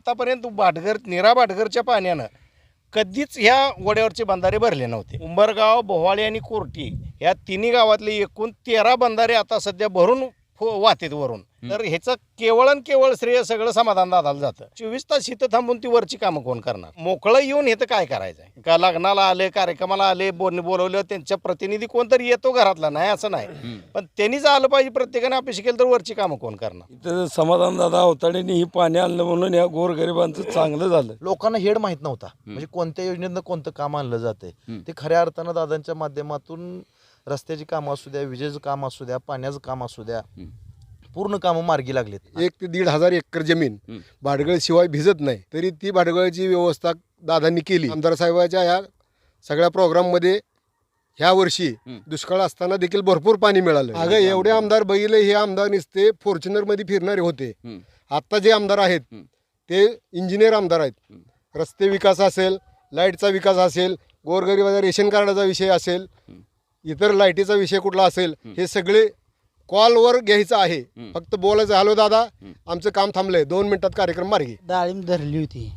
आत्तापर्यंत भाटघर निरा भाटघरच्या पाण्यानं कधीच ह्या वड्यावरचे बंधारे भरले नव्हते. उंबरगाव बोहाळे आणि कोर्टी या तिन्ही गावातले एकूण तेरा बंधारे आता सध्या भरून फो- वाहतेत वरून. तर ह्याचं केवळ आणि केवळ श्रेय सगळं समाधान दादाला जातं. चोवीस तास इथं थांबून ती वरची कामं कोण करणार? मोकळं येऊन हे तर काय करायचं का लग्नाला आले कार्यक्रमाला आले बोल बोलवलं त्यांच्या प्रतिनिधी कोणतरी येतो घरातला? नाही असं नाही. पण त्यांनीच आलं पाहिजे प्रत्येकाने अपेक्षा केली तर वरची कामं कोण करणार? इथं समाधान दादा अवताडेने ही पाणी आणलं म्हणून या गोरगरिबांचं चांगलं झालं. लोकांना हेड माहीत नव्हता. म्हणजे कोणत्या योजनेतनं कोणतं काम आणलं जाते ते खऱ्या अर्थानं दादांच्या माध्यमातून रस्त्याची कामं असू द्या विजेचं काम असू द्या पाण्याचं काम असू द्या पूर्ण कामं मार्गी लागलीत. एक ते दीड हजार एकर जमीन भाडगळ शिवाय भिजत नाही. तरी ती भाडगळाची व्यवस्था दादांनी केली. आमदार साहेबाच्या ह्या सगळ्या प्रोग्राममध्ये ह्या वर्षी दुष्काळ असताना देखील भरपूर पाणी मिळालं. अगं एवढे आमदार बघितले हे आमदार नुसते फॉर्च्युनरमध्ये फिरणारे होते. आता जे आमदार आहेत ते इंजिनियर आमदार आहेत. रस्ते विकास असेल लाईटचा विकास असेल गोरगरिबाचा रेशन कार्डाचा विषय असेल इतर लाईटीचा विषय कुठला असेल हे सगळे कॉलवर घ्यायचं आहे. फक्त बोलायचं हॅलो दादा आमचं काम थांबलंय दोन मिनिटात कार्यक्रम मार्गी डाळिंब धरली होती.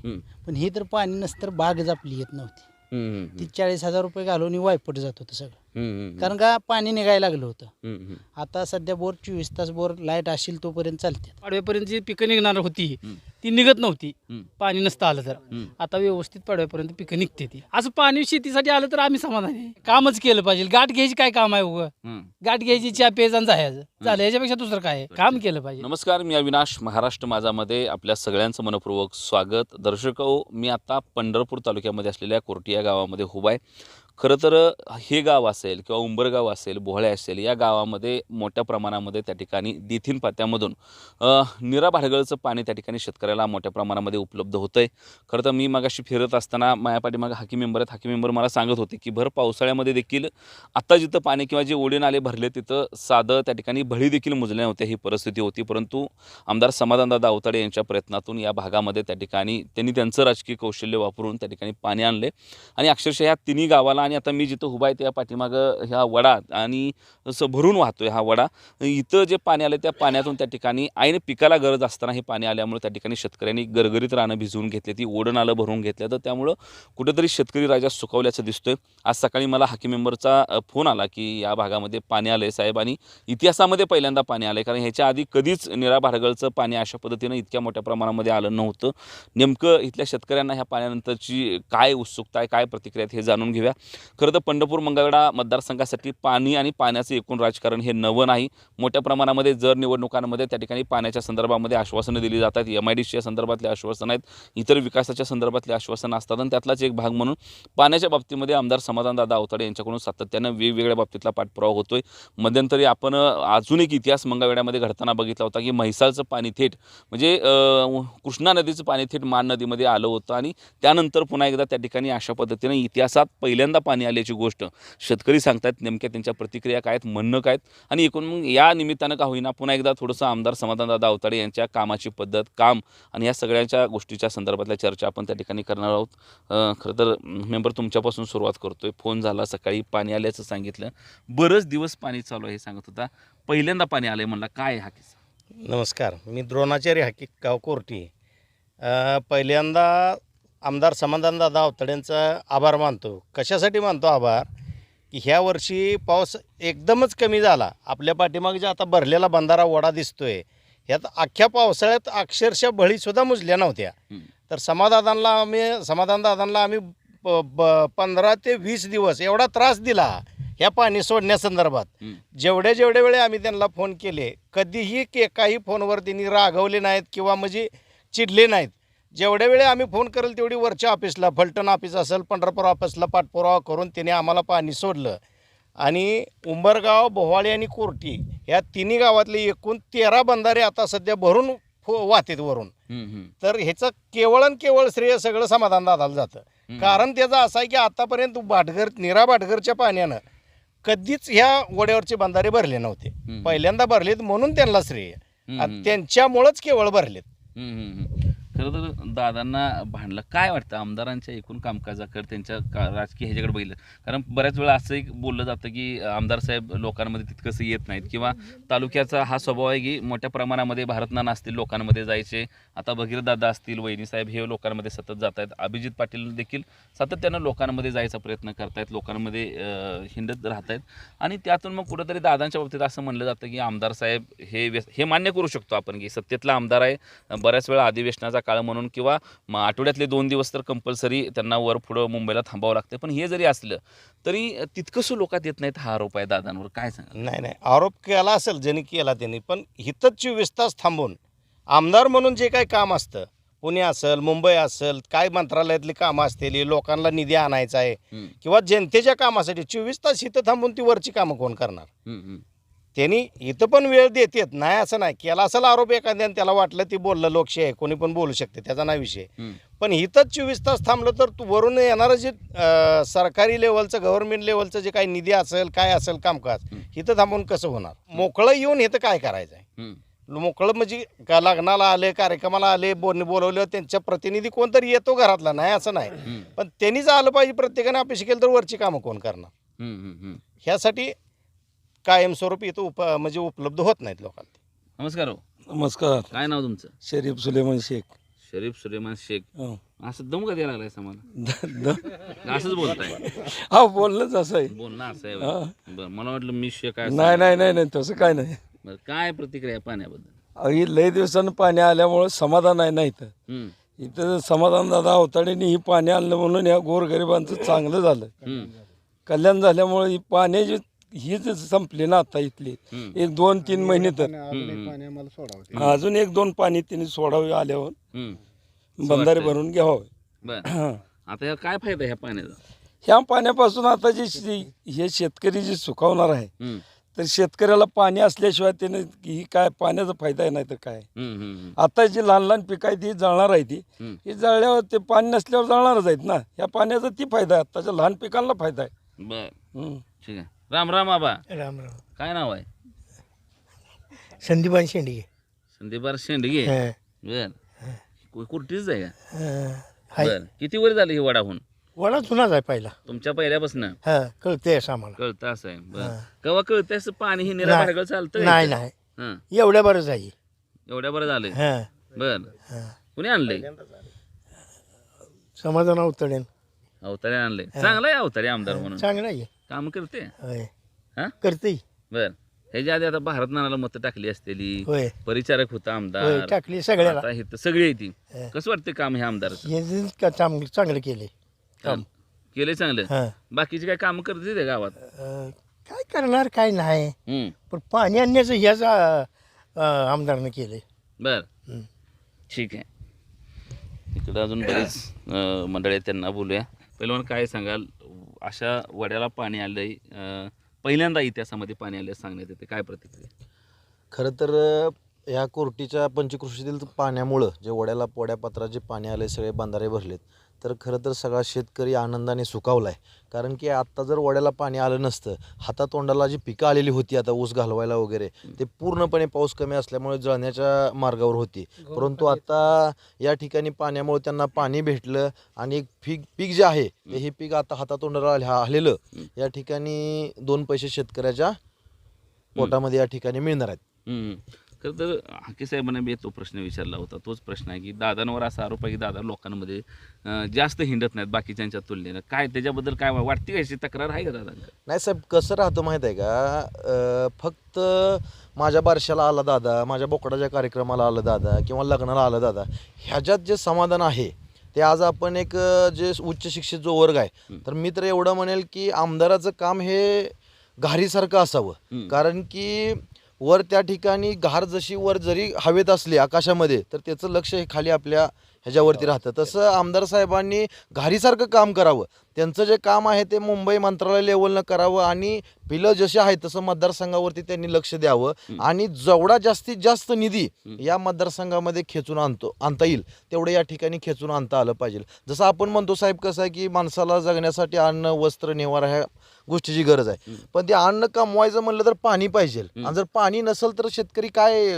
पण ही तर पाणी नसतं तर बागच आपली येत नव्हती. ती चाळीस हजार रुपये घालून वायपट जात होतं सगळं. कारण का पाणी निघायला लागलं होतं. आता सध्या बोर चोवीस तास बोर लाइट असेल तोपर्यंत चालते पाडव्यापर्यंत जी पिकं निघणार होती ती निघत नव्हती. पाणी नसतं आलं तर. आता व्यवस्थित पाडव्यापर्यंत पिकं निघते ती. असं पाणी शेतीसाठी आलं तर आम्ही समाधानी आहे. कामच केलं पाहिजे. गाठ घ्यायची काय काम आहे उगं? गाठ घ्यायची चहा पेजान जायचं. झालं याच्यापेक्षा दुसरं काय आहे? काम केलं पाहिजे. नमस्कार मी अविनाश महाराष्ट्र माझामध्ये आपल्या सगळ्यांचं मनपूर्वक स्वागत. दर्शक हो मी आता पंढरपूर तालुक्यामध्ये असलेल्या कोर्टी या गावामध्ये उभा आहे. खरं तर हे गाव असेल किंवा उंबरगाव असेल बोहळे असेल या गावामध्ये मोठ्या प्रमाणामध्ये त्या ठिकाणी दिथिन पात्यामधून निरा भाडगळचं पाणी त्या ठिकाणी शेतकऱ्याला मोठ्या प्रमाणामध्ये उपलब्ध होतं आहे खरं तर मी मगाशी फिरत असताना माझ्या पाठीमागं हाकी मेंबर आहेत. हाकी मेंबर मला सांगत होते की भर पावसाळ्यामध्ये देखील आत्ता जिथं पाणी किंवा जे ओढे नाले भरले तिथं साधं त्या ठिकाणी भळी देखील मुजल्या नव्हत्या ही परिस्थिती होती. परंतु आमदार समाधानदादा अवताडे यांच्या प्रयत्नातून या भागामध्ये त्या ठिकाणी त्यांनी त्यांचं राजकीय कौशल्य वापरून त्या ठिकाणी पाणी आणले. आणि अक्षरशः या तिन्ही गावाला आणि आता मी जिथं उभा आहे त्या पाठीमागं ह्या वडा आणि असं भरून वाहतोय हा वडा. इथं जे पाणी आलं त्या पाण्यातून त्या ठिकाणी आईने पिकाला गरज असताना हे पाणी आल्यामुळे त्या ठिकाणी शेतकऱ्यांनी गरगरीत रानं भिजवून घेतली ती ओढण आलं भरून घेतलं. तर त्यामुळं कुठेतरी शेतकरी राजा सुकावल्याचं दिसतोय. आज सकाळी मला हाकी मेंबरचा फोन आला की या भागामध्ये पाणी आलं आहे साहेब आणि इतिहासामध्ये पहिल्यांदा पाणी आलं आहे कारण ह्याच्या आधी कधीच निरा भारगळचं पाणी अशा पद्धतीनं इतक्या मोठ्या प्रमाणामध्ये आलं नव्हतं. नेमकं इथल्या शेतकऱ्यांना ह्या पाण्यानंतरची काय उत्सुकता आहे काय प्रतिक्रिया आहेत हे जाणून घेऊया. खरं तर पंढरपूर मंगळवेढा मतदारसंघासाठी पाणी आणि पाण्याचं एकूण राजकारण हे नवं नाही. मोठ्या प्रमाणामध्ये जर निवडणुकांमध्ये त्या ठिकाणी पाण्याच्या संदर्भामध्ये आश्वासनं दिली जातात. एम आय डी सीच्या संदर्भातले आश्वासनं आहेत. इतर विकासाच्या संदर्भातले आश्वासनं असतात. आणि त्यातलाच एक भाग म्हणून पाण्याच्या बाबतीमध्ये आमदार समाधानदादा अवताडे यांच्याकडून सातत्यानं वेगवेगळ्या बाबतीतला पाठपुरावा होतोय. मध्यंतरी आपण अजून एक इतिहास मंगळवेड्यामध्ये घडताना बघितला होता की म्हैसाळचं पाणी थेट म्हणजे कृष्णा नदीचं पाणी थेट मान नदीमध्ये आलं होतं. आणि त्यानंतर पुन्हा एकदा त्या ठिकाणी अशा पद्धतीनं इतिहासात पहिल्यांदा पाणी आल्याची गोष्ट. शेतकरी सांगतात नेमक्या त्यांच्या प्रतिक्रिया काय आहेत म्हणणं काय आहेत? आणि एकूण मग या निमित्तानं का होईना पुन्हा एकदा थोडंसं आमदार समाधानदादा अवताडे यांच्या कामाची पद्धत काम आणि या सगळ्यांच्या गोष्टीच्या संदर्भातल्या चर्चा आपण त्या ठिकाणी करणार आहोत. खरं तर मेंबर तुमच्यापासून सुरुवात करतोय. फोन झाला सकाळी पाणी आल्याचं सांगितलं. बरंच दिवस पाणी चालू आहे हे सांगत होता. पहिल्यांदा पाणी आलंय म्हणला काय हा किस्सा? नमस्कार. मी द्रोणाचार्य हाकी गावकोर्टी पहिल्यांदा आमदार समाधानदादा अवतड्यांचा आभार मानतो. कशासाठी मानतो आभार? की ह्या वर्षी पाऊस एकदमच कमी झाला. आपल्या पाठीमागे जे आता भरलेला बंधारा वडा दिसतोय ह्यात अख्ख्या पावसाळ्यात अक्षरशः बळीसुद्धा मुजल्या नव्हत्या. तर समाधानला आम्ही समाधानदादांना आम्ही ब ब पंधरा ते वीस दिवस एवढा त्रास दिला ह्या पाणी सोडण्यासंदर्भात. जेवढ्या जेवढ्या वेळे आम्ही त्यांना फोन केले कधीही के काही फोनवर त्यांनी रागवले नाहीत किंवा म्हणजे चिडले नाहीत. जेवढ्या वेळे आम्ही फोन करेल तेवढी वरच्या ऑफिसला फलटण ऑफिस असेल पंढरपूर ऑफिसला पाठपुरावा करून त्याने आम्हाला पाणी सोडलं. आणि उंबरगाव बोहाळे आणि कोर्टी या तिन्ही गावातले एकूण तेरा बंधारे आता सध्या भरून वाहतेत वरून. तर ह्याचं केवळ आणि केवळ श्रेय सगळं समाधान दादाला जातं. कारण त्याचं असं आहे की आतापर्यंत भाटघर निरा भाटघरच्या पाण्यानं कधीच ह्या वड्यावरचे बंधारे भरले नव्हते. पहिल्यांदा भरलेत म्हणून त्यांना श्रेय. त्यांच्यामुळंच केवळ भरलेत. खरं तर दादांना भांडलं. काय वाटतं? आमदारांच्या एकूण कामकाजाकडे त्यांच्या का राजकीय ह्याच्याकडे बघितलं. कारण बऱ्याच वेळा असंही बोललं जातं की आमदार साहेब लोकांमध्ये तितकंसं येत नाहीत. किंवा तालुक्याचा हा स्वभाव आहे की मोठ्या प्रमाणामध्ये भारतनाना असतील लोकांमध्ये जायचे. आता भगीरदादा असतील वहिनीसाहेब हे लोकांमध्ये सतत जात आहेत. अभिजित पाटील देखील सातत्यानं लोकांमध्ये जायचा प्रयत्न करतायत लोकांमध्ये हिंडत राहत आहेत. आणि त्यातून मग कुठंतरी दादांच्या बाबतीत असं म्हणलं जातं की आमदार साहेब हे हे मान्य करू शकतो आपण की सत्तेतला आमदार आहे. बऱ्याच वेळा अधिवेशनाचा काळ म्हणून किंवा म आठवड्यातले दोन दिवस तर कंपल्सरी त्यांना वर पुढं मुंबईला थांबावं लागतं पण हे जरी असलं तरी तितकंसं लोकात येत नाहीत हा आरोप आहे दादांवर. काय सांगा नाही नाही. आरोप केला असेल ज्यांनी केला त्यांनी. पण हिथंच चोवीस तास थांबून आमदार म्हणून जे काही काम असतं पुणे असेल मुंबई असेल काय मंत्रालयातली कामं असतील लोकांना निधी आणायचा आहे किंवा जनतेच्या कामासाठी चोवीस तास इथं थांबून ती वरची कामं कोण करणार? त्यांनी इथं पण वेळ देतेत नाही असं नाही केला असेल आरोप एखाद्याने त्याला वाटलं ती बोललं लोकशाही आहे कोणी पण बोलू शकते त्याचा नाही विषय. पण इथंच चोवीस तास थांबलं तर तू वरून येणारं जे सरकारी लेवलचं गव्हर्नमेंट लेवलचं जे काही निधी असेल काय असेल कामकाज. इथं थांबून कसं होणार मोकळं येऊन इथं काय करायचं आहे. मोकळं म्हणजे का लग्नाला आले कार्यक्रमाला आले बोल बोलवलं त्यांच्या प्रतिनिधी कोणतरी येतो घरातला नाही असं नाही पण त्यांनीच आलं पाहिजे प्रत्येकाने अपेक्षा केली तर वरची कामं कोण करणार. ह्यासाठी कायमस्वरूपी इथं उप म्हणजे उपलब्ध होत नाहीत लोकांना. नमस्कार हो. नमस्कार. काय नाव तुमचं? शरीफ सुलेमान शेख. शरीफ सुलेमान शेख. हो. असं दम का द्यायला लागलाय सामान द- द- असंच बोलताय. हा बोलणंच असं आहे. बोलणं असं आहे. होय. बरं मला वाटलं मी शेख आहे. नाही नाही नाही नाही तसं काय नाही. बरं काय प्रतिक्रिया आहे पाण्याबद्दल? अहो, ही लय दिवसानं पाणी आल्यामुळं समाधान आहे ना इथं. हम्म, इथं समाधान दादा अवताडेने ही पाणी आणलं म्हणून या गोरगरिबांचं चांगलं झालं. हम्म, कल्याण झाल्यामुळे ही पाण्याची हीच संपली ना आता इथली. हम्म, एक दोन तीन महिने तर. अजून एक दोन पाणी तिने सोडावे आल्यावर. हम्म. बंधारे. भरून घ्यावे. बरं. आता ह्या काय फायदा ह्या पाण्याचा? ह्या पाण्यापासून आता जे शे- हे शेतकरी जे सुकावणार आहे हम्म, तर शेतकऱ्याला पाणी असल्याशिवाय त्याने ही काय पाण्याचा फायदा आहे नाही तर काय? हम्म, हम्म, हम्म. आता जी लहान लहान पिकं आहे ती जळणार आहे ती. हम्म. ही जळल्यावर ते पाणी नसल्यावर जळणारच आहेत ना. ह्या पाण्याचा ती फायदा आहे. आताच्या लहान पिकांना फायदा आहे. बरं. हम्म. ठीक आहे. राम राम आबा. राम राम. काय नाव आहे? संदीपान शेंडगे. संदीपार शेंडगे? हं, बर. कु- कुर्टीच आहे का. हाय. बर. किती वर झालं ही वडाहून? वडा जुनाच आहे पहिला. तुमच्या पहिल्यापासून? हा कळते असं आम्हाला. कळतं असं आहे. बर. हा. केव्हा कळतं असं पाणी हे निरा नाही. भाडगळ चालतं नाही नाही. हं. एवढ्या बरंच आहे एवढ्या बरं झालंय हा. बर. हा. कुणी आणलंय? समाधान अवतडेन. अवतारे आणलंय चांगलं आहे अवतारे आमदार म्हणून. चांगलं आहे. काम करते? होय. हा? करते. बर. ह्याच्या आधी आता भारत नानाला मतं टाकली असलेली होय. परिचारक होता होय आमदार टाकली सगळ्याला. आता हे तर सगळी येते हं. कसं वाटतं काम हे आमदारचं? हे जे का चांगलं चांगलं केले काम. केलंय चांगलं? हा. बाकीचे काय काम करते ते गावात? अं, काय करणार काय नाही. हम्म. पण पाणी आणण्याचं ह्याच आमदारनं केलंय. बर. ठीक आहे. इकडं अजून बरेच अं, मंडळी आहेत त्यांना बोलूया. पहिलं म्हणून काय सांगाल? अशा वड्याला पाणी आलंय. अं, पहिल्यांदा इतिहासामध्ये पाणी आलं सांगण्यात येते. काय प्रतिक्रिया? खरं तर ह्या कोर्टीच्या पंचकृषीतील पाण्यामुळं जे वड्याला पोड्या पात्रात जे पाणी आले सगळे बंधारे भरलेत. तर खरं तर सगळा शेतकरी आनंदाने सुकावला आहे कारण की आत्ता जर वड्याला पाणी आलं नसतं हातातोंडाला जी पिकं आलेली होती आता ऊस घालवायला वगैरे ते पूर्णपणे पाऊस कमी असल्यामुळे जळण्याच्या मार्गावर होती. परंतु आता या ठिकाणी पाण्यामुळे त्यांना पाणी भेटलं आणि एक पीक पीक जे आहे ते हे पीक आता हातातोंडाला आले- आलेलं या ठिकाणी दोन पैसे शेतकऱ्याच्या पोटामध्ये या ठिकाणी मिळणार आहेत. खरं तर हाके साहेबांना मी तो प्रश्न विचारला होता. तोच प्रश्न आहे की दादांवर असा आरोप आहे की दादा लोकांमध्ये जास्त हिंडत नाहीत बाकीच्यांच्या तुलनेनं. काय त्याच्याबद्दल काय वाटते अशी तक्रार आहे का दादांकडे? नाही साहेब कसं राहतं माहीत आहे का? फक्त माझ्या बारशाला आला दादा माझ्या बोकडाच्या कार्यक्रमाला आलं दादा किंवा लग्नाला आलं दादा ह्याच्यात जे समाधान आहे ते आज आपण एक जे उच्च शिक्षित जो वर्ग आहे तर मी तर एवढं म्हणेल की आमदाराचं काम हे घारीसारखं असावं. कारण की वर त्या ठिकाणी घार जशी वर जरी हवेत असली आकाशामध्ये तर त्याचं लक्ष हे खाली आपल्या ह्याच्यावरती राहतं. तसं आमदार साहेबांनी घारीसारखं काम करावं. त्यांचं जे काम आहे ते मुंबई मंत्रालय लेवलनं करावं आणि पिलं जसे आहेत तसं मतदारसंघावरती त्यांनी लक्ष द्यावं आणि जेवढा जास्तीत जास्त निधी या मतदारसंघामध्ये खेचून आणतो आणता येईल तेवढं या ठिकाणी खेचून आणता आलं पाहिजे. जसं आपण म्हणतो साहेब कसं आहे की माणसाला जगण्यासाठी अन्न वस्त्र निवारा ह्या गोष्टीची गरज आहे. पण ते अन्न कमवायचं म्हणलं तर पाणी पाहिजे. आणि जर पाणी नसेल तर शेतकरी काय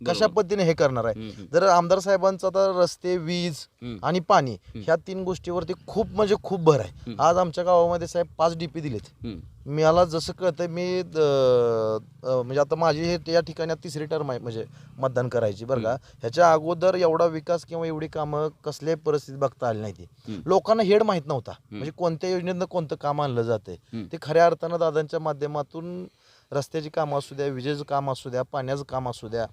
कशा पद्धतीने हे करणार आहे. जर आमदार साहेबांचं आता रस्ते वीज. आणि पाणी. ह्या तीन गोष्टीवरती खूप म्हणजे खूप भर आहे. आज आमच्या गावामध्ये साहेब पाच डीपी दिलेत. मला जसं कळतंय मी म्हणजे आता माझी हे या ठिकाणी तिसरी टर्म आहे म्हणजे मतदान करायची बरं का ह्याच्या अगोदर एवढा विकास किंवा एवढी कामं कसल्याही परिस्थितीत बघता आली नाही ती. लोकांना हेड माहीत नव्हता म्हणजे कोणत्या योजनेतनं कोणतं काम आणलं जातंय हम्म. ते खऱ्या अर्थानं दादांच्या माध्यमातून रस्त्याची कामं असू द्या विजेचं काम असू द्या पाण्याचं काम असू द्या.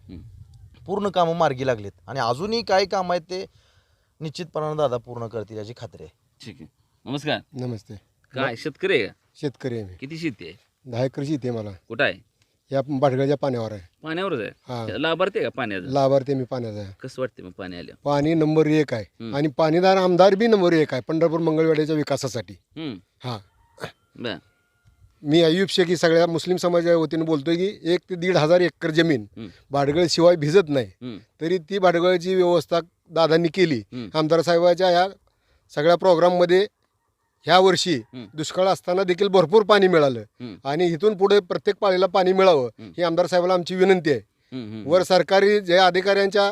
पूर्ण कामं मार्गी लागलीत. आणि अजूनही काही काम आहेत ते निश्चितपणानं दादा पूर्ण करतील याची खात्री आहे. ठीक आहे. नमस्कार. नमस्ते. काय शेतकरी आहे का? शेतकरी आहे मी. किती शेती आहे? दहा एकर शेती आहे मला. कुठं आहे? या भाटगळच्या पाण्यावर आहे. पाण्यावरच हा. आहे लाभार्थी आहे का पाण्याचं? लाभार्थी मी पाण्याचा आहे. कसं वाटते मग पाणी आलं पाणी नंबर एक आहे. हम्म. आणि पाणीदार आमदार बी नंबर एक आहे पंढरपूर मंगळवेड्याच्या विकासासाठी. हां. बर. मी अयुब शेख ही सगळ्या मुस्लिम समाजाच्या वतीने बोलतोय की एक ते दीड हजार एकर जमीन. भाडगळ शिवाय भिजत नाही. तरी ती भाडगळची व्यवस्था दादांनी केली. आमदार साहेबाच्या ह्या सगळ्या प्रोग्राममध्ये ह्या वर्षी. दुष्काळ असताना देखील भरपूर पाणी मिळालं. आणि इथून पुढे प्रत्येक पाळीला पाणी मिळावं. ही आमदार साहेबाला आमची विनंती आहे. वर सरकारी जे अधिकाऱ्यांच्या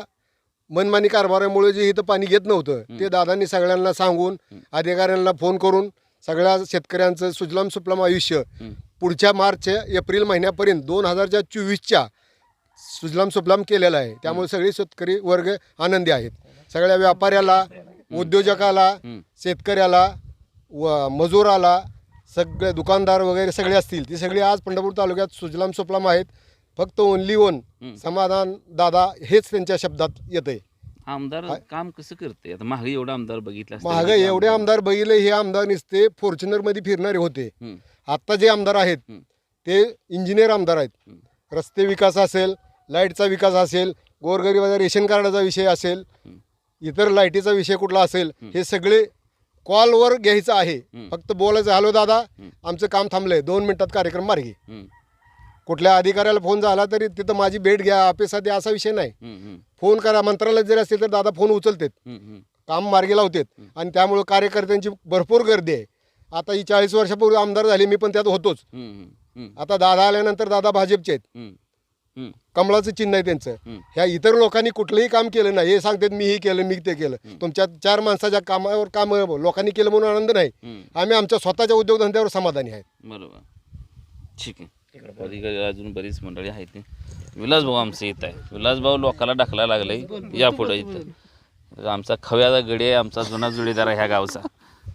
मनमानी कारभारामुळे जे इथं पाणी घेत नव्हतं ते दादांनी सगळ्यांना सांगून अधिकाऱ्यांना फोन करून सगळ्या शेतकऱ्यांचं सुजलाम सुफलाम आयुष्य. पुढच्या मार्च एप्रिल महिन्यापर्यंत दोन हजारच्या चोवीसच्या सुजलाम सुफलाम केलेलं आहे त्यामुळे सगळे शेतकरी वर्ग आनंदी आहेत सगळ्या व्यापाऱ्याला उद्योजकाला. शेतकऱ्याला व मजुराला सगळे दुकानदार वगैरे सगळे असतील ती सगळी आज पंढरपूर तालुक्यात सुजलाम सुफलाम आहेत फक्त ओनली ओन. समाधान दादा हेच त्यांच्या शब्दात येते आमदार काम कसं करते आता महाग एवढा आमदार बघितला असता महाग किती एवढे आमदार बघितले हे आमदार नुसते फॉर्च्युनरमध्ये फिरणारे होते हम्म. आत्ता जे आमदार आहेत. ते इंजिनियर आमदार आहेत. रस्ते विकास असेल लाईटचा विकास असेल गोरगरिबाचा रेशन कार्डाचा विषय असेल. इतर लाईटीचा विषय कुठला असेल. हे सगळे कॉलवर घ्यायचं आहे. फक्त बोलायचं हॅलो दादा. आमचं काम थांबलंय दोन मिनिटात कार्यक्रम मार्गी हम्म. कुठल्या अधिकाऱ्याला फोन झाला तरी तिथं माझी भेट घ्या ऑफिसात द्या असा विषय नाही. फोन करा मंत्रालयात जरी असेल तर दादा फोन उचलतात. काम मार्गी लावतात. आणि त्यामुळं कार्यकर्त्यांची भरपूर गर्दी आहे. आता ही चाळीस वर्षापूर्वी आमदार झाले मी पण त्यात होतोच. आता दादा आल्यानंतर दादा भाजपचे आहेत. कमळाचं चिन्ह आहे त्यांचं. ह्या इतर लोकांनी कुठलंही काम केलं नाही. हे सांगतात मी हे केलं मी ते केलं. तुमच्या चार माणसाच्या कामावर काम लोकांनी केलं म्हणून आनंद नाही. आम्ही आमच्या स्वतःच्या उद्योगधंद्यावर समाधानी आहेत. बरोबर. ठीक आहे. अधिकारी अजून बरीच मंडळी आहेत ते. विलासभाऊ आमचं येत आहे. विलासभाऊ लोकाला ढकला लागलंय. या पुढे इथं. आमचा खव्याचा गडी आहे आमचा जुना जोडीदार आहे ह्या गावचा.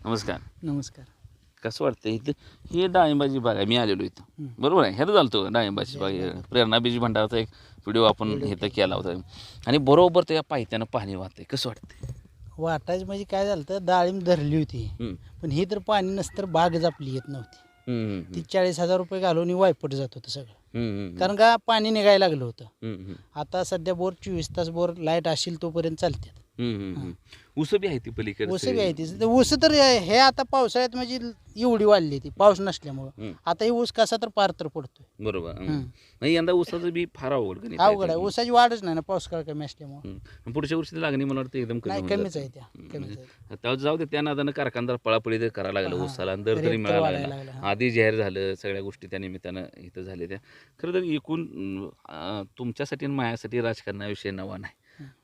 नमस्कार. नमस्कार. कसं वाटतं इथं? हे डाळिंबाची बाग आहे. मी आलेलो इथं. बरोबर आहे. ह्यात चालतो डाळिंबाची बाग. प्रेरणा बीजी भंडाराचा एक व्हिडिओ आपण इथं केला होता. आणि बरोबर त्या पायथ्यानं पाणी वाहतंय. कसं वाटतंय? वाटायचं म्हणजे काय झालं तर डाळिंब धरली होती. पण ही तर पाणी नसतं तर बागच आपली येत नव्हती. ती चाळीस हजार रुपये घालून वायपट जात होतं सगळं. कारण का? पाणी निघायला लागलं होतं. आता सध्या बोर चोवीस तास बोर लाइट असेल तोपर्यंत चालतात हम्म, हम्म, हम्म. ऊसं बी आहे ती पलीकडे ऊस बी आहे ती ऊस तर हे आता पावसाळ्यात म्हणजे एवढी वाढली ती पाऊस नसल्यामुळं हम्म. आता ही ऊस कसा तर पार तर पडतोय बरोबर. नाही यंदा ऊसाचं बी फार अवघड गणित आहे. अवघड आहे ऊसाची वाढच नाही ना पावसाळा कमी असल्यामुळं. पुढच्या वर्षी लागणी मला वाटतं एकदम कमी नाही होऊन कमीच जाते. आहे त्या कमीच आहे तेव्हा जाऊ दे त्या नादानं कारखानदार पळापळी करायला लागलं. ऊसाला आणि दर रेट तरी तर मिळायला वाढायला लागला लागला, आधी जाहीर झालं सगळ्या गोष्टी त्या निमित्तानं इथं झाल्या त्या खरं तर एकूण अं, तुमच्यासाठी आणि माझ्यासाठी राजकारणाविषयी नवा नाही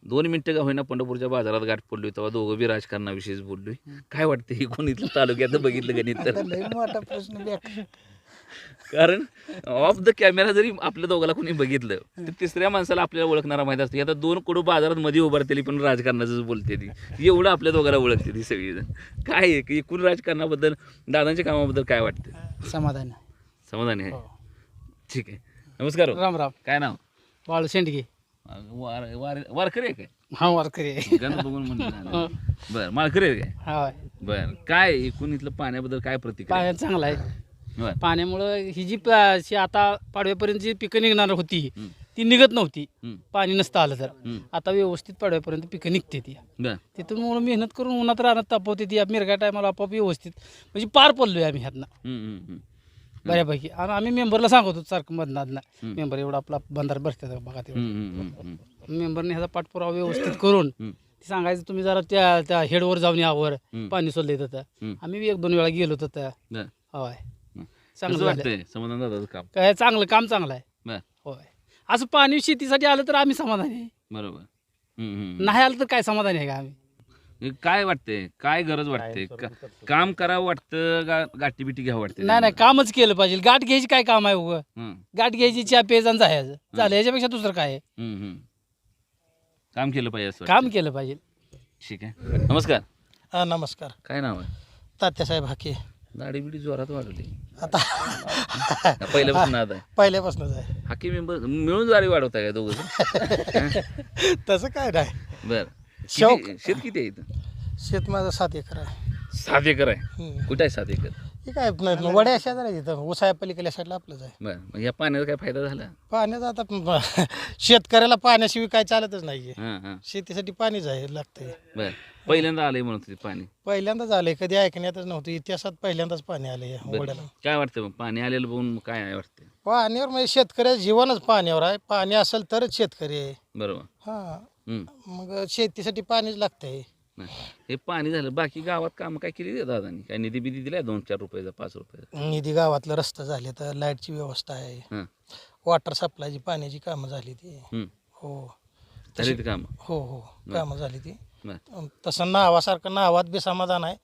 दोन मिनिटं का होईना पंढरपूरच्या बाजारात गाठ पडली तेव्हा दोघं बी राजकारणाविषयीच बोललोय काय वाटतं एकूण इथलं तालुक्यात बघितलं गणित तर? प्रश्न. कारण ऑफ द कॅमेरा जरी आपल्या दोघाला कोणी बघितलं तर तिसऱ्या माणसाला आपल्याला ओळखणारा माहीत असते. आता दोन कडू बाजारात मध्ये उभारतेली पण राजकारणाचंच बोलते ती. एवढं आपल्या दोघाला ओळखते ती सगळीजण. काय आहे की एकूण राजकारणाबद्दल दादांच्या कामाबद्दल काय वाटतं? समाधान. समाधानी आहे. हो. ठीक आहे. नमस्कार हो. राम राम. काय नाव? वाळू शेंडगे. वार वार वारकरी आहे काय? हा वारकरी आहे. बघून म्हणलं बरं माळकरी आहे काय? हा बरं काय एकूण इथलं पाण्याबद्दल काय प्रतिक्रिया? पाणी चांगला आहे. बरं. पाण्यामुळं ही जी प- जी आता पाडव्यापर्यंत जी पिकं निघणार होती. ती निघत नव्हती. पाणी नसतं आलं तर. आता व्यवस्थित पाडव्यापर्यंत पिकं निघते ती. बरं. तिथून म्हणून मेहनत करून उन्हात राहण्यात तापवते ती. मिरगा टायमाला आपोआप व्यवस्थित म्हणजे पार पडलोय आम्ही ह्यातनं. हम्म, हम्म, हम्म. बऱ्यापैकी. आणि आम्ही मेंबरला सांगतो सारखं मधनादना हम्म. मेंबर एवढा आपला बंधार भरतात बघा तेवढं. मेंबरने ह्याचा पाठपुरावा व्यवस्थित करून सांगायचं तुम्ही जरा त्या त्या हेडवर जाऊन यावर. पाणी सोडलं हम्म. आम्ही एक दोन वेळा गेलो बरं. होय. चांगलं समाधान काय चांगलं काम चांगलं आहे. होय. असं पाणी शेतीसाठी आलं तर आम्ही समाधानी आहे. बरोबर. नाही आलं तर काय समाधानी आहे का आम्ही? काय वाटतंय? काय गरज वाटते का- काम करावं वाटतं का गाठी बिटी घ्यावं वाटते नाही नाही कामच केलं पाहिजे. गाठ घ्यायची काय काम आहे उगं? गाठ घ्यायची चहा पेजान जायचं. झालं याच्यापेक्षा दुसरं काय आहे. काम केलं पाहिजे असं काम. केलं पाहिजे. ठीक आहे. नमस्कार. हा नमस्कार. काय नाव आहे? तात्यासाहेब हाके. दाढी बिडी जोरात वाढवली. आता पहिल्यापासून आता पहिल्यापासूनच आहे. हाकी मेंबर मिळून दाढी वाढवताय का दोघं? तसं काय नाही. बर. शौक. किती- शेत किती आहे इथं? शेत माझं सात एकर आहे. सात एकर आहे? हम्म. कुठे आहे सात एकर? हे काय न- वड्या शेजार आहे तिथं उसाया पलीकडल्या साईडला आपलंच आहे. बर मग या पाण्याचा काय फायदा झाला? पाण्याचा आता शेतकऱ्याला पाण्याशिवाय काय चालतच नाहीये. हां हां. शेतीसाठी पाणीच आहे लागतंय. बर पहिल्यांदा आलंय म्हणून पाणी. पहिल्यांदाच आलंय कधी ऐकण्यातच नव्हतं. इतिहासात पहिल्यांदाच पाणी आलंय या बरं. वड्याला. काय वाटतं मग? पाणी आलेलं बघून काय वाटतं पाण्यावर म्हणजे शेतकऱ्याचं जीवनच पाण्यावर आहे. पाणी असेल तरच शेतकरी आहे. बरोबर. हा. मग शेतीसाठी पाणीच लागतंय. हे पाणी झालं. बाकी गावात कामं काय केली दादानी? काय निधी बिधी दिलाय दोन चार रुपयाचा पाच रुपयाचा? निधी गावातलं रस्ता झाले तर लाईटची व्यवस्था आहे. हां. वॉटर सप्लायची पाण्याची कामं झाली ती. हो. झाली कामं? हो हो. कामं झाली ती. बर. अं, तसं नावासारखं नावात बी समाधान आहे.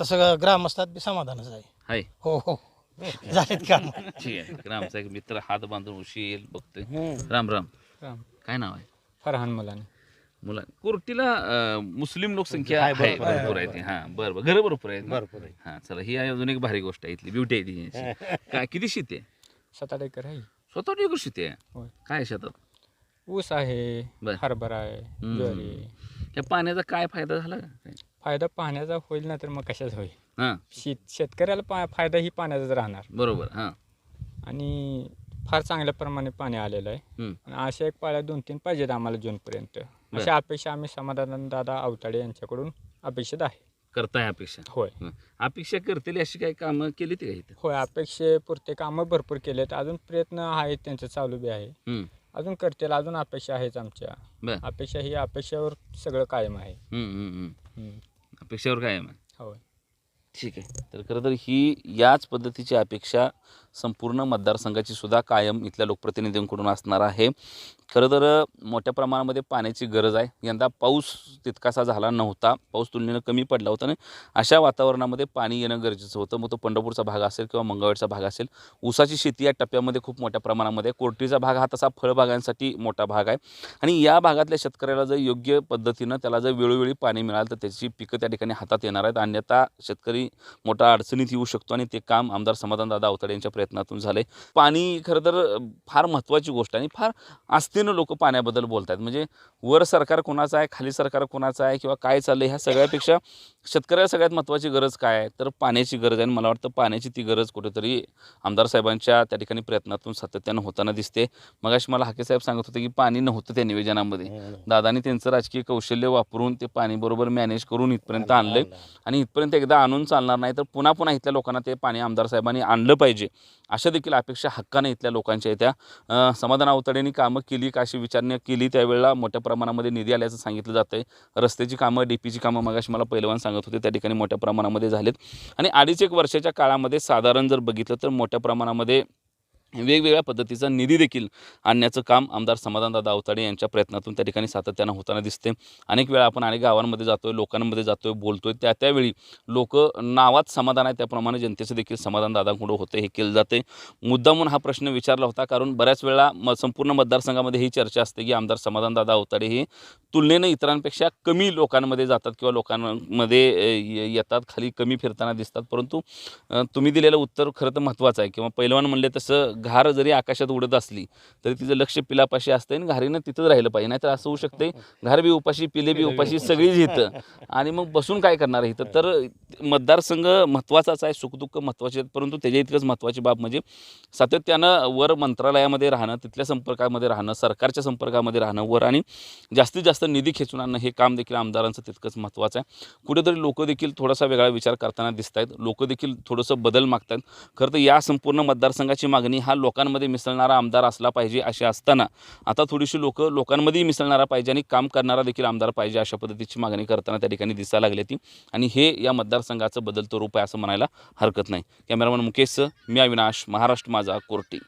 तसं ग्रामस्थात बी समाधानच आहे. हाय. हो हो. झालेत काम. ठीक आहे. रामचा एक मित्र हात बांधून उशी येईल बघतोय राम राम. राम. काय नाव आहे? फरहान मुलाने. मुला कोर्टीला अं, मुस्लिम लोकसंख्या आहे भरपूर आहे ती. हां बरं बरं. घरं भरपूर आहेत भरपूर आहे हां चला ही आहे अजून एक भारी गोष्ट आहे इथली. ब्युटी आहे ती यांची. काय किती शेती आहे? सात आठ एकर आहे. स्वतः एकर शेती आहे? होय. काय आहे शेतात? ऊस आहे बर. हरभरा आहे हम्म. ज्वारी या पाण्याचा काय फायदा झाला का? काय? फायदा पाण्याचा होईल ना तर मग कशाच होईल? हां. शेत शेतकऱ्याला पा फायदा ही पाण्याचाच राहणार. बरोबर हां. आणि फार चांगल्या प्रमाणे पाणी आलेलं आहे. हम्म. आणि अशा एक पाळ्या दोन तीन पाहिजेत आम्हाला जूनपर्यंत. अशा अपेक्षा आम्ही समाधान दादा अवताडे यांच्याकडून अपेक्षित आहे. करताय अपेक्षा. होय. हं. अपेक्षा करतील अशी काही कामं केली ती का इथं? होय अपेक्षेपुरते कामं भरपूर केलेत. अजून प्रयत्न आहेत त्यांचं चालू बी आहे. अजून करतील अजून अपेक्षा आहेच आमच्या. बर. अपेक्षा ही अपेक्षावर सगळं कायम आहे. हं, हं, हं. हम्म. अपेक्षावर काय आहे. मग होय. ठीक आहे. तर खरं तर ही याच पद्धतीची अपेक्षा संपूर्ण मतदारसंघाची सुद्धा कायम इथल्या लोकप्रतिनिधींकडून असणार आहे. खरं तर मोठ्या प्रमाणामध्ये पाण्याची गरज आहे. यंदा पाऊस तितकासा झाला नव्हता. पाऊस तुलनेनं कमी पडला होता आणि अशा वातावरणामध्ये पाणी येणं गरजेचं होतं. मग तो पंढरपूरचा भाग असेल किंवा मंगळवेरचा भाग असेल ऊसाची शेती या टप्प्यामध्ये खूप मोठ्या प्रमाणामध्ये कोर्टीचा भाग हा तसा फळबागांसाठी मोठा भाग आहे. आणि या भागातल्या शेतकऱ्याला जर योग्य पद्धतीनं त्याला जर वेळोवेळी पाणी मिळालं तर त्याची पिकं त्या ठिकाणी हातात येणार आहेत. अन्यथा शेतकरी मोठा अडचणीत येऊ शकतो आणि ते काम आमदार समाधानदादा अवताडे यांच्या प्रयत्न प्रयत्नातून झाले. पाणी खरं तर फार महत्त्वाची गोष्ट आहे आणि फार आस्थेनं लोक पाण्याबद्दल बोलत आहेत म्हणजे वर सरकार कोणाचं आहे खाली सरकार कोणाचं आहे किंवा काय चाललं ह्या सगळ्यापेक्षा शेतकऱ्याला सगळ्यात महत्त्वाची गरज काय आहे? तर पाण्याची गरज आहे आणि मला वाटतं पाण्याची ती गरज कुठेतरी आमदार साहेबांच्या त्या ठिकाणी प्रयत्नातून सातत्यानं होताना दिसते. मगाशी मला हाके साहेब सांगत होते की पाणी नव्हतं त्या निवेदनामध्ये. दादानी त्यांचं राजकीय कौशल्य वापरून ते पाणी बरोबर मॅनेज करून इथपर्यंत आणलंय आणि इथपर्यंत एकदा आणून चालणार नाही तर पुन्हा पुन्हा इथल्या लोकांना ते पाणी आमदार साहेबांनी आणलं पाहिजे. अशा देखील अपेक्षा हक्काने इथल्या लोकांच्या येत्या समाधान अवतडेंनी कामं केली का अशी विचारणा केली त्यावेळेला मोठ्या प्रमाणामध्ये निधी आल्याचं सांगितलं जातं आहे रस्त्याची कामं डीपीची कामं मगाशी मला पहिलवान सांगत होते त्या ठिकाणी मोठ्या प्रमाणामध्ये झालेत. आणि अडीच एक वर्षाच्या काळामध्ये साधारण जर बघितलं तर मोठ्या प्रमाणामध्ये वेगवेगळ्या पद्धतीचा निधी देखील आणण्याचं काम आमदार समाधानदादा अवताडे यांच्या प्रयत्नातून त्या ठिकाणी सातत्यानं होताना दिसते. अनेक वेळा आपण अनेक गावांमध्ये जातोय लोकांमध्ये जातोय बोलतोय त्या त्यावेळी लोक नावात समाधान आहे त्याप्रमाणे जनतेचं देखील समाधान दादांकडून होते हे केलं जाते. मुद्दामून हा प्रश्न विचारला होता कारण बऱ्याच वेळा म संपूर्ण मतदारसंघामध्ये ही चर्चा असते की आमदार समाधानदादा अवताडे हे तुलनेनं इतरांपेक्षा कमी लोकांमध्ये जातात किंवा लोकांमध्ये ये- येतात खाली कमी फिरताना दिसतात. परंतु तुम्ही दिलेलं उत्तर खरं तर महत्त्वाचं आहे किंवा पैलवान म्हणले तसं घार जरी आकाशात उडत असली तरी तिचं लक्ष पिलापाशी असतं आणि घारीनं तिथंच राहिलं पाहिजे. नाहीतर असं होऊ शकते घार बी उपाशी पिले बी उपाशी सगळीच इथं आणि मग बसून काय करणार इथं? तर मतदारसंघ महत्त्वाचाच आहे सुखदुःख महत्त्वाचे आहेत परंतु त्याच्या इतकंच महत्त्वाची बाब म्हणजे सातत्यानं वर मंत्रालयामध्ये राहणं तिथल्या संपर्कामध्ये राहणं सरकारच्या संपर्कामध्ये राहणं वर आणि जास्तीत जास्त निधी खेचून आणणं हे काम देखील आमदारांचं तितकंच महत्त्वाचं आहे. कुठेतरी लोक देखील थोडासा वेगळा विचार करताना दिसत आहेत लोक देखील थोडंसं बदल मागत आहेत खरं तर या संपूर्ण मतदारसंघाची मागणी हा लोकांमध्ये मिसळणारा आमदार असला पाहिजे असे असताना आता थोडीशी लोक लोकांमध्येही मिसळणारा पाहिजे आणि काम करणारा देखील आमदार पाहिजे अशा पद्धतीची मागणी करताना त्या ठिकाणी दिसायला लागली ती आणि हे या मतदारसंघाचं बदलतं रूप आहे असं म्हणायला हरकत नाही. कॅमेरामन मुकेशचं मी अविनाश महाराष्ट्र माझा कोर्टी.